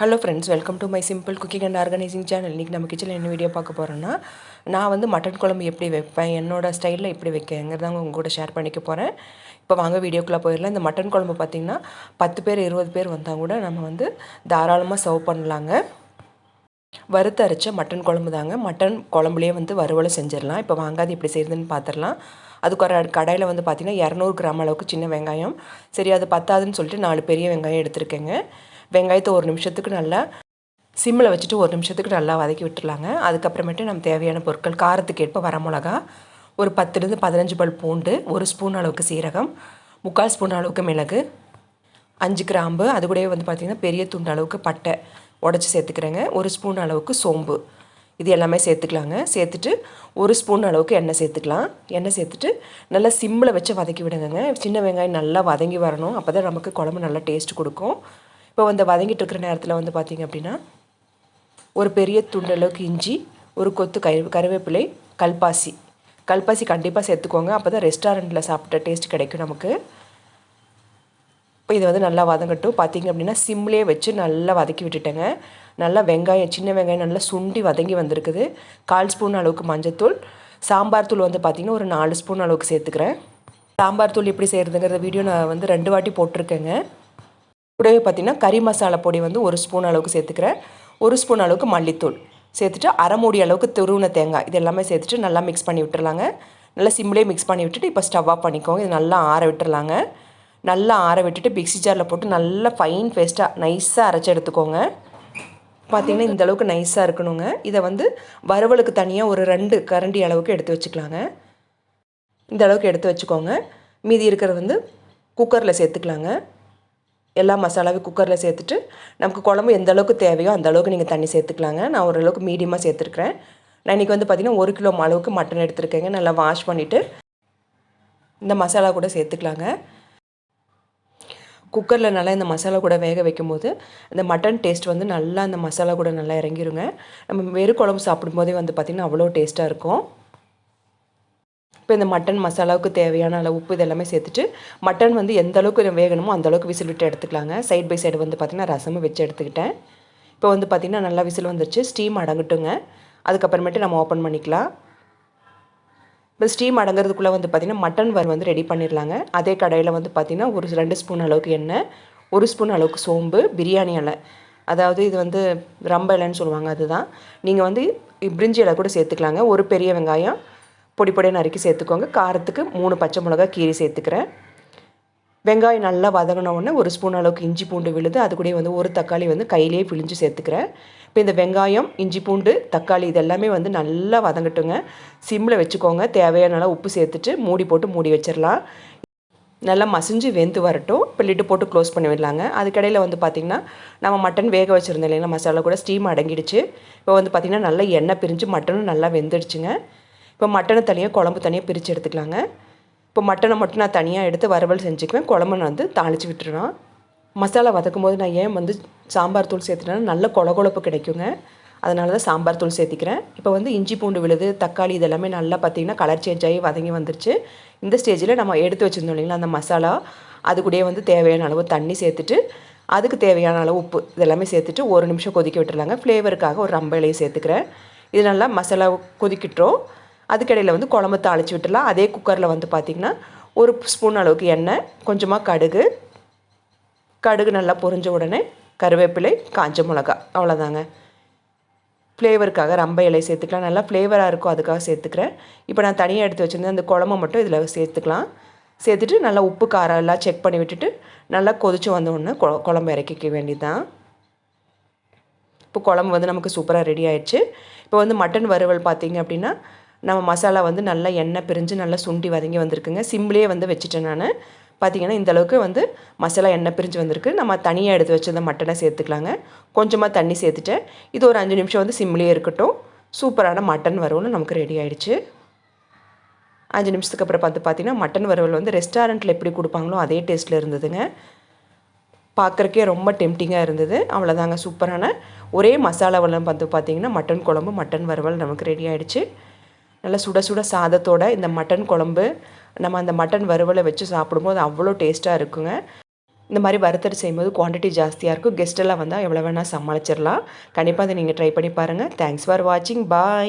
Hello friends welcome to my simple cooking and organising channel இன்றைக்கி நம்ம கிச்சனில் என்ன வீடியோ பார்க்க போகிறோன்னா நான் வந்து மட்டன் குழம்பு எப்படி வைப்பேன் என்னோடய ஸ்டைலில் எப்படி வைக்கங்கிறதாங்க உங்கள் கூட ஷேர் பண்ணிக்க போகிறேன் இப்போ வாங்க வீடியோக்குள்ளே போயிடலாம். இந்த மட்டன் குழம்பு பார்த்திங்கன்னா பத்து பேர் இருபது பேர் வந்தால் கூட நம்ம வந்து தாராளமாக சர்வ் பண்ணலாங்க. வறுத்து அரைச்ச மட்டன் குழம்பு தாங்க. மட்டன் குழம்புலேயே வந்து வறுவலை செஞ்சிடலாம். இப்போ வாங்காது எப்படி செய்யுதுன்னு பார்த்துடலாம் அதுக்கு ஒரு கடையில் வந்து பார்த்திங்கன்னா இரநூறு கிராம் அளவுக்கு சின்ன வெங்காயம். சரி அது பத்தாதுன்னு சொல்லிட்டு நாலு பெரிய வெங்காயம் எடுத்திருக்கேங்க. வெங்காயத்தை ஒரு நிமிஷத்துக்கு நல்லா சிம்மில் வச்சுட்டு ஒரு நிமிஷத்துக்கு நல்லா வதக்கி விட்டுருலாங்க அதுக்கப்புறமேட்டு நம்ம தேவையான பொருட்கள் காரத்துக்கு ஏற்ப வரமிளகா ஒரு பத்துலேருந்து பதினஞ்சு பல் பூண்டு ஒரு ஸ்பூன் அளவுக்கு சீரகம் முக்கால் ஸ்பூன் அளவுக்கு மிளகு அஞ்சு கிராம்பு அது கூடவே வந்து பார்த்திங்கன்னா பெரிய துண்டு அளவுக்கு பட்டை உடச்சி சேர்த்துக்கிறேங்க. ஒரு ஸ்பூன் அளவுக்கு சோம்பு இது எல்லாமே சேர்த்துக்கலாங்க. சேர்த்துட்டு ஒரு ஸ்பூன் அளவுக்கு எண்ணெய் சேர்த்துக்கலாம். எண்ணெய் சேர்த்துட்டு நல்லா சிம்மில் வச்சு வதக்கி விடுங்க சின்ன வெங்காயம் நல்லா வதங்கி வரணும். அப்போ தான் நமக்கு குழம்பு நல்லா டேஸ்ட் கொடுக்கும். இப்போ வந்து வதங்கிட்டு இருக்கிற நேரத்தில் வந்து பார்த்திங்க அப்படின்னா ஒரு பெரிய துண்டளவுக்கு இஞ்சி ஒரு கொத்து கரு கருவேப்பிலை கல்பாசி. கல்பாசி கண்டிப்பாக சேர்த்துக்கோங்க. அப்போ தான் ரெஸ்டாரண்ட்டில் சாப்பிட்ட டேஸ்ட் கிடைக்கும் நமக்கு. இப்போ இதை வந்து நல்லா வதங்கட்டும். பார்த்திங்க அப்படின்னா சிம்லேயே வச்சு நல்லா வதக்கி விட்டுட்டேங்க. நல்லா வெங்காயம் சின்ன வெங்காயம் நல்லா சுண்டி வதங்கி வந்திருக்குது. கால் ஸ்பூன் அளவுக்கு மஞ்சத்தூள். சாம்பார் தூள் வந்து பார்த்திங்கன்னா ஒரு நாலு ஸ்பூன் அளவுக்கு சேர்த்துக்கிறேன். சாம்பார் தூள் எப்படி செய்கிறதுங்கிறத வீடியோ நான் வந்து ரெண்டு வாட்டி போட்டிருக்கேங்க. கூடவே பார்த்திங்கன்னா கறி மசாலா பொடி வந்து ஒரு ஸ்பூன் அளவுக்கு சேர்த்துக்கிறேன். ஒரு ஸ்பூன் அளவுக்கு மல்லித்தூள். சேர்த்துட்டு அரை மூடி அளவுக்கு துருவின தேங்காய். இது எல்லாமே சேர்த்துட்டு நல்லா மிக்ஸ் பண்ணி விட்டுருலாங்க நல்லா சிம்லேயே மிக்ஸ் பண்ணி விட்டுட்டு இப்போ ஸ்டவ் ஆஃப் பண்ணிக்கோங்க. இது நல்லா ஆற விட்டுருலாங்க நல்லா ஆற விட்டுட்டு மிக்ஸி ஜாரில் போட்டு நல்லா ஃபைன் பேஸ்ட்டாக நைஸாக அரைச்சி எடுத்துக்கோங்க. பார்த்திங்கன்னா இந்த அளவுக்கு நைஸாக இருக்கணுங்க. இதை வந்து வறுவலுக்கு தனியாக ஒரு ரெண்டு கரண்டி அளவுக்கு எடுத்து வச்சுக்கலாங்க. இந்த அளவுக்கு எடுத்து வச்சுக்கோங்க. மீதி இருக்கிறது வந்து குக்கரில் சேர்த்துக்கலாங்க. எல்லா மசாலாவையும் குக்கரில் சேர்த்துட்டு நமக்கு குழம்பு எந்த அளவுக்கு தேவையோ அந்த அளவுக்கு நீங்கள் தண்ணி சேர்த்துக்கலாங்க. நான் ஓரளவுக்கு மீடியமாக சேர்த்துருக்குறேன். நான் இன்றைக்கி வந்து பார்த்திங்கன்னா ஒரு கிலோ அளவுக்கு மட்டன் எடுத்துருக்கேங்க. நல்லா வாஷ் பண்ணிவிட்டு இந்த மசாலா கூட சேர்த்துக்கலாங்க. குக்கரில் நல்லா இந்த மசாலா கூட வேக வைக்கும்போது இந்த மட்டன் டேஸ்ட் வந்து நல்லா அந்த மசாலா கூட நல்லா இறங்கிருங்க. நம்ம வெறும் குழம்பு சாப்பிடும்போதே வந்து பார்த்திங்கன்னா அவ்வளோ டேஸ்ட்டாக இருக்கும். இப்போ இந்த மட்டன் மசாலாவுக்கு தேவையான அளவு உப்பு இதெல்லாமே சேர்த்துட்டு மட்டன் வந்து எந்த அளவுக்கு வேகணுமோ அந்த அளவுக்கு விசில் விட்டு எடுத்துக்கலாங்க. சைட் பை சைடு வந்து பார்த்திங்கன்னா ரசமும் வச்சு எடுத்துக்கிட்டேன். இப்போ வந்து பார்த்திங்கன்னா நல்லா விசில் வந்துருச்சு. ஸ்டீம் அடங்கட்டுங்க. அதுக்கப்புறமேட்டு நம்ம ஓப்பன் பண்ணிக்கலாம். இப்போ ஸ்டீம் அடங்குறதுக்குள்ளே வந்து பார்த்திங்கன்னா மட்டன் வறு வந்து ரெடி பண்ணிடலாங்க அதே கடையில் வந்து பார்த்திங்கன்னா ஒரு ரெண்டு ஸ்பூன் அளவுக்கு எண்ணெய் ஒரு ஸ்பூன் அளவுக்கு சோம்பு பிரியாணி இலை. அதாவது இது வந்து ரம்ப இலைன்னு சொல்லுவாங்க அதுதான். நீங்கள் வந்து பிரிஞ்சி இலை கூட சேர்த்துக்கலாங்க. ஒரு பெரிய வெங்காயம் பொடி பொடியை நறுக்கி சேர்த்துக்கோங்க. காரத்துக்கு மூணு பச்சை மிளகா கீரி சேர்த்துக்கிறேன். வெங்காயம் நல்லா வதங்கின உடனே ஒரு ஸ்பூன் அளவுக்கு இஞ்சி பூண்டு விழுது அது கூட வந்து ஒரு தக்காளி வந்து கையிலேயே பிழிஞ்சு சேர்த்துக்கிறேன். இப்போ இந்த வெங்காயம் இஞ்சி பூண்டு தக்காளி இதெல்லாமே வந்து நல்லா வதங்கட்டுங்க. சிம்மில் வச்சுக்கோங்க. தேவையான நல்லா உப்பு சேர்த்துட்டு மூடி போட்டு மூடி வச்சிடலாம். நல்லா மசிஞ்சு வெந்து வரட்டும். இப்போ லிட்டு போட்டு க்ளோஸ் பண்ணி விடலாங்க அதுக்கடையில் வந்து பார்த்திங்கன்னா நம்ம மட்டன் வேக வச்சுருந்தோம் இல்லைங்களா மசாலா கூட ஸ்டீம் அடங்கிடுச்சு. இப்போ வந்து பார்த்திங்கன்னா நல்லா எண்ணெய் பிரிஞ்சு மட்டனும் நல்லா வெந்துடுச்சுங்க. இப்போ மட்டனை தனியாக குழம்பு தனியாக பிரித்து எடுத்துக்கலாங்க. இப்போ மட்டனை மட்டும் நான் தனியாக எடுத்து வறுவல் செஞ்சுக்குவேன். குழம்பு நான் வந்து தாளித்து விட்டுருவேன் மசாலா வதக்கும் போது நான் ஏன் வந்து சாம்பார் தூள் சேர்த்துட்டேன்னா நல்ல கொல கொழப்பு கிடைக்குங்க. அதனால தான் சாம்பார் தூள் சேர்த்திக்கிறேன். இப்போ வந்து இஞ்சி பூண்டு விழுது தக்காளி இதெல்லாமே நல்லா பார்த்திங்கன்னா கலர் சேஞ்ச் ஆகி வதங்கி வந்துருச்சு. இந்த ஸ்டேஜில் நம்ம எடுத்து வச்சுருந்தோம் இல்லைங்களா அந்த மசாலா. அது கூடயே வந்து தேவையான அளவு தண்ணி சேர்த்துட்டு அதுக்கு தேவையான அளவு உப்பு இதெல்லாமே சேர்த்துட்டு ஒரு நிமிஷம் கொதிக்க விட்டுருலாங்க ஃப்ளேவருக்காக ஒரு ரம்ப சேர்த்துக்கிறேன். இது நல்லா மசாலா கொதிக்கிட்டோம் அதுக்கடையில் வந்து குழம்பு தாளித்து விட்டுலாம் அதே குக்கரில் வந்து பார்த்திங்கன்னா ஒரு ஸ்பூன் அளவுக்கு எண்ணெய் கொஞ்சமாக கடுகு. கடுகு நல்லா பொரிஞ்ச உடனே கருவேப்பிலை காஞ்ச மிளகா அவ்வளோதாங்க ஃப்ளேவருக்காக ரம்ப இலை சேர்த்துக்கலாம். நல்லா ஃப்ளேவராக இருக்கும் அதுக்காக சேர்த்துக்கிறேன். இப்போ நான் தனியாக எடுத்து வச்சுருந்தேன் அந்த குழம்பு மட்டும் இதில் சேர்த்துக்கலாம். சேர்த்துட்டு நல்லா உப்பு காரம் எல்லாம் செக் பண்ணி விட்டுட்டு நல்லா கொதிச்சு வந்தோடனே குழம்பு இறக்கிக்க வேண்டியதுதான். இப்போ குழம்பு வந்து நமக்கு சூப்பராக ரெடி ஆயிடுச்சு. இப்போ வந்து மட்டன் வறுவல் பார்த்திங்க அப்படின்னா நம்ம மசாலா வந்து நல்லா எண்ணெய் பிரிஞ்சு நல்லா சுண்டி வதங்கி வந்திருக்குங்க. சிம்லேயே வந்து வச்சுட்டேன் நான். பார்த்திங்கன்னா இந்தளவுக்கு வந்து மசாலா எண்ணெய் பிரிஞ்சு வந்திருக்கு. நம்ம தனியாக எடுத்து வச்சிருந்த மட்டனை சேர்த்துக்கலாங்க. கொஞ்சமாக தண்ணி சேர்த்துட்டேன். இது ஒரு அஞ்சு நிமிஷம் வந்து சிம்லேயே இருக்கட்டும். சூப்பரான மட்டன் வறுவல் நமக்கு ரெடி ஆகிடுச்சு அஞ்சு நிமிஷத்துக்கு அப்புறம் பார்த்து பார்த்திங்கன்னா மட்டன் வறுவல் வந்து ரெஸ்டாரண்ட்டில் எப்படி கொடுப்பாங்களோ அதே டேஸ்ட்டில் இருந்ததுங்க. பார்க்குறக்கே ரொம்ப டெம்டிங்காக இருந்தது. அவ்வளோதாங்க சூப்பரான. ஒரே மசாலாவெல்லாம் பார்த்து பார்த்திங்கன்னா மட்டன் குழம்பு மட்டன் வறுவல் நமக்கு ரெடி ஆகிடுச்சு நல்லா சுட சுட சாதத்தோட இந்த மட்டன் குழம்பு நம்ம அந்த மட்டன் வறுவலை வச்சு சாப்பிடும்போது அவ்வளோ டேஸ்ட்டாக இருக்குங்க. இந்த மாதிரி வறுத்தரை செய்யும்போது குவான்டிட்டி ஜாஸ்தியாக இருக்கும். கெஸ்ட்டெல்லாம் வந்தால் எவ்வளோ வேணால் சமாளிச்சிடலாம் கண்டிப்பாக அதை நீங்கள் ட்ரை பண்ணி பாருங்கள் தேங்க்ஸ் ஃபார் வாட்சிங் பாய்